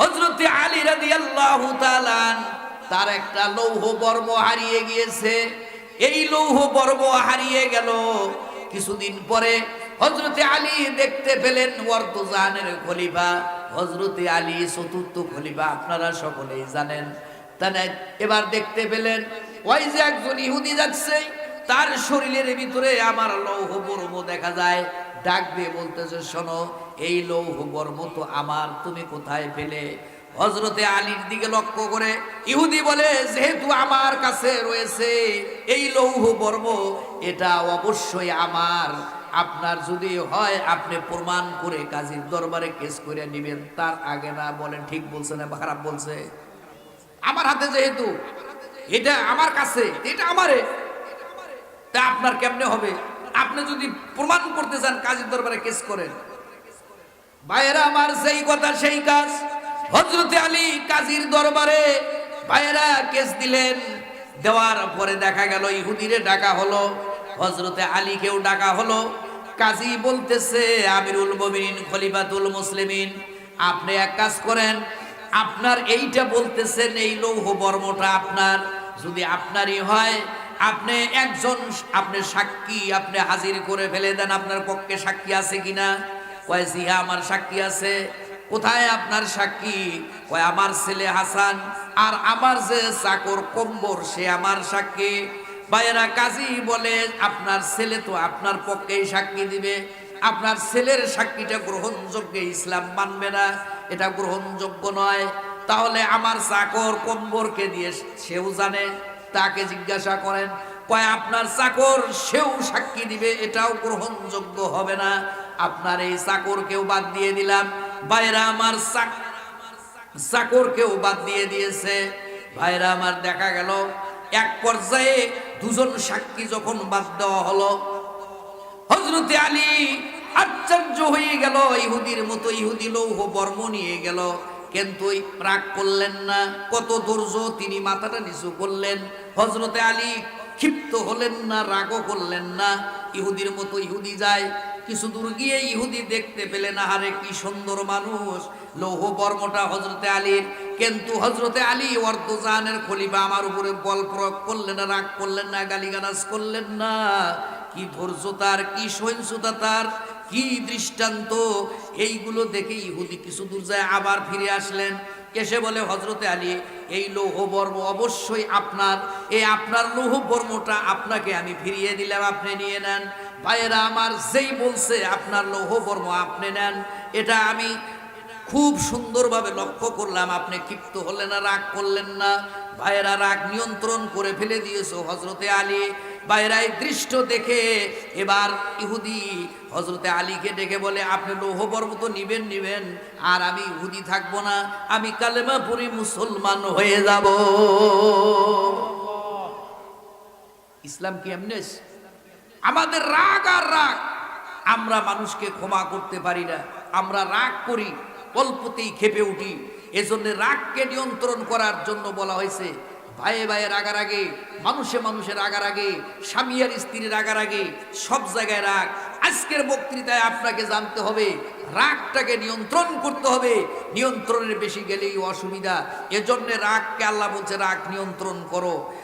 হজরতে আলী রাদিয়াল্লাহু তাআলা তার একটা লৌহ বর্ম হারিয়ে গিয়েছে। এই লৌহ বর্ম হারিয়ে গেল। কিছুদিন পরে হজরতে আলী দেখতে পেলেন ওয়ার্দুজানের খলিফা। হজরতে আলী চতুর্থ খলিফা, আপনারা সকলেই জানেন। তাহলে এবার দেখতে পেলেন, ওই যে একজন ইহুদি যাচ্ছে, তার শরীরের ভিতরে আমার লৌহ বর্ম দেখা যায়। ডাক দিয়ে বলতেছে, শোনো এই লৌহ বর্ম তো আমার, তুমি কোথায় পেলে? হজরতে আলীর দিকে লক্ষ্য করে ইহুদি বলে, যেহেতু আমার কাছে রয়েছে এই লৌহ বর্ম এটা অবশ্যই আমার। আপনার যদি হয়, আপনি প্রমাণ করে কাজীর দরবারে কেস করে নেবেন। তার আগে না বলেন, ঠিক বলছে না খারাপ বলছে? আমার হাতে যেহেতু, এটা আমার কাছে, এটা আমারে। তা আপনার কেমনে হবে? আপনি যদি প্রমাণ করতে চান কাজীর দরবারে কেস করেন। ভাইয়েরা, আমার সেই কথা সেই কাজ। হজরতে আলী কাজীর দরবারে ভাইয়েরা কেস দিলেন। দেওয়ার পরে দেখা গেল, ইহুদিরে ডাকা হলো হজরতে আলীকেও ডাকা হলো। কাজী বলতেছে, আমিরুল মুমিনিন, খলিফাতুল মুসলিমিন, আপনি এক কাজ করেন, আপনার এইটা বলতেছেন, এই লৌহ বর্মটা আপনার। যদি আপনারই হয়, আপনি একজন, আপনি সাক্ষী, আপনি হাজির করে ফেলে দেন, আপনার পক্ষে সাক্ষী আছে কিনা? কয় আমার সাক্ষী আছে। কোথায় আপনার সাক্ষী? কয়, আমার ছেলে হাসান। আর আমার যে চাকর কম্বর, সে আমার সাক্ষী। বাইরা কাজী বলে, আপনার ছেলে তো আপনার পক্ষেই সাক্ষী দিবে। আপনার ছেলের সাক্ষীটা গ্রহণযোগ্য ইসলাম মানবে না। এটা গ্রহণযোগ্য নয়। তাহলে আমার চাকর কম্বরকে দিয়ে সেও জানে, তাকে জিজ্ঞাসা করেন, কয়, আপনার চাকর সেও সাক্ষী দিবে? এটাও গ্রহণযোগ্য হবে না। আপনার এই চাকরকেও বাদ দিয়ে দিলাম। বাইরা আমার চাক- চাকরকেও বাদ দিয়ে দিয়েছে। ভাইরা আমার দেখা গেল, এক পর্যায়ে দুজন সাক্ষী যখন বাদ দেওয়া হলো হজরতে আলী আশ্চর্য হয়ে গেল, ইহুদির মতো ইহুদি লৌহ বর্ম নিয়ে গেল। কিন্তু রাগ করলেন না, কত ধৈর্য তিনি মাথাটা নিচু করলেন। হজরতে আলী ক্ষিপ্ত হলেন না, রাগও করলেন না। ইহুদির মতো ইহুদি যায় কিছু দূর গিয়ে ইহুদি দেখতে পেলেন আহারে কি সুন্দর মানুষ। লৌহ বর্মটা হজরতে আলীর, কিন্তু হজরতে আলী অর্ধজানের খলিফা, আমার উপরে বল প্রয়োগ করলেন না রাগ করলেন না, গালিগালাজ করলেন না। কি ধৈর্য তার, কি সহিংসতা তার, কি দৃষ্টান্ত। এইগুলো দেখে ইহুদি কিছু দূর যায় আবার ফিরে আসলেন। এসে বলে হজরতে আলী, এই লৌহ বর্ম অবশ্যই আপনার। এই আপনার লৌহ বর্মটা আপনাকে আমি ফিরিয়ে দিলাম, আপনি নিয়ে নেন। ভাইয়েরা, আমার যেই বলছে, আপনার লৌহ বর্ম আপনি নেন, এটা আমি খুব সুন্দরভাবে লক্ষ্য করলাম। আপনি ক্ষিপ্ত হলেন না রাগ করলেন না। ভাইয়েরা, রাগ নিয়ন্ত্রণ করে ফেলে দিয়েছ হজরতে আলী। ভাইয়েরা, এই দৃষ্ট দেখে এবার ইহুদি হজরতে আলীকে ডেকে বলে, আপনি লৌহবর্ম তো নিবেন নিবেন, আর আমি ইহুদি থাকব না। আমি কালেমা পড়ি মুসলমান হয়ে যাব। ইসলাম কি এমনি আমাদের রাগ আর রাগ। আমরা মানুষকে ক্ষমা করতে পারি না। আমরা রাগ করি অল্পতেই খেপে উঠি। এজন্য রাগকে নিয়ন্ত্রণ করার জন্য বলা হয়েছে ভাইয়ে ভাইয়ে রাগার আগে, মানুষে মানুষের রাগার আগে, স্বামী আর স্ত্রীর রাগার আগে, সব জায়গায় রাগ। আজকের বক্তৃতায় আপনাকে জানতে হবে, রাগটাকে নিয়ন্ত্রণ করতে হবে। নিয়ন্ত্রণের বেশি গেলেই অসুবিধা। এজন্য রাগকে আল্লাহ বলছে, রাগ নিয়ন্ত্রণ করো।